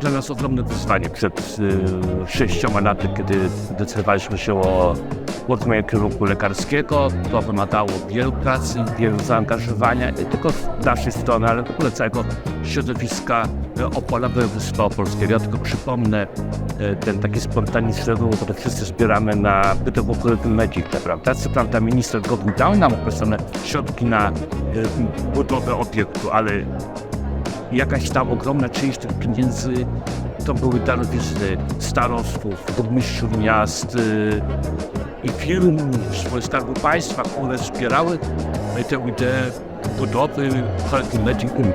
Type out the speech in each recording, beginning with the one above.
dla nas ogromne wyzwanie przed y, sześcioma laty, kiedy decydowaliśmy się o uruchomieniu kierunku lekarskiego. To wymagało wielu pracy, wielu zaangażowania, nie tylko z naszej strony, ale w ogóle całego środowiska y, Opola Województwa Opolskiego. Ja tylko przypomnę y, ten taki spontaniczny ruch, który wszyscy zbieramy na Curriculum Medica, prawda? Co prawda minister Godwin dał nam określone środki na y, budowę obiektu, ale jakaś tam ogromna część tych pieniędzy to były darowizny starostów, burmistrzów miast y, i firm z Skarbu Państwa, które wspierały tę ideę budowy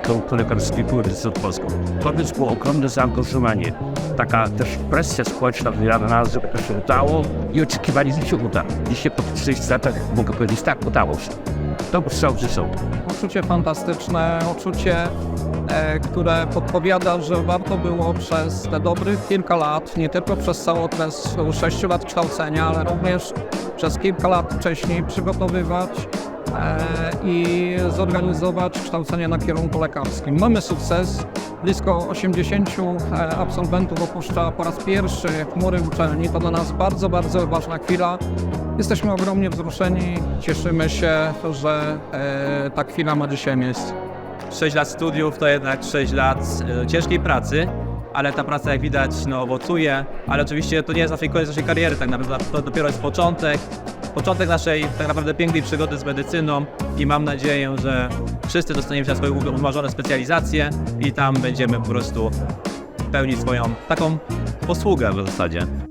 Kierunku Lekarskiego Uniwersytetu Polskiego. To więc było ogromne zaangażowanie. Taka też presja społeczna na nas, się udało i oczekiwali, że się uda. Dzisiaj po 40 latach mogę powiedzieć, tak, udało się. To był strzał w życiu. Uczucie fantastyczne, uczucie, które podpowiada, że warto było przez te dobrych kilka lat, nie tylko przez cały okres 6 lat kształcenia, ale również przez kilka lat wcześniej przygotowywać e, i zorganizować kształcenie na kierunku lekarskim. Mamy sukces. Blisko 80 e, absolwentów opuszcza po raz pierwszy mury uczelni. To dla nas bardzo, bardzo ważna chwila. Jesteśmy ogromnie wzruszeni. Cieszymy się, że e, ta chwila ma dzisiaj miejsce. 6 lat studiów to jednak 6 lat e, ciężkiej pracy, ale ta praca jak widać no, owocuje, ale oczywiście to nie jest naszej koniec naszej kariery, tak naprawdę to dopiero jest początek, początek naszej tak naprawdę pięknej przygody z medycyną i mam nadzieję, że wszyscy dostaniemy swoje umarzone specjalizacje i tam będziemy po prostu pełnić swoją taką posługę w zasadzie.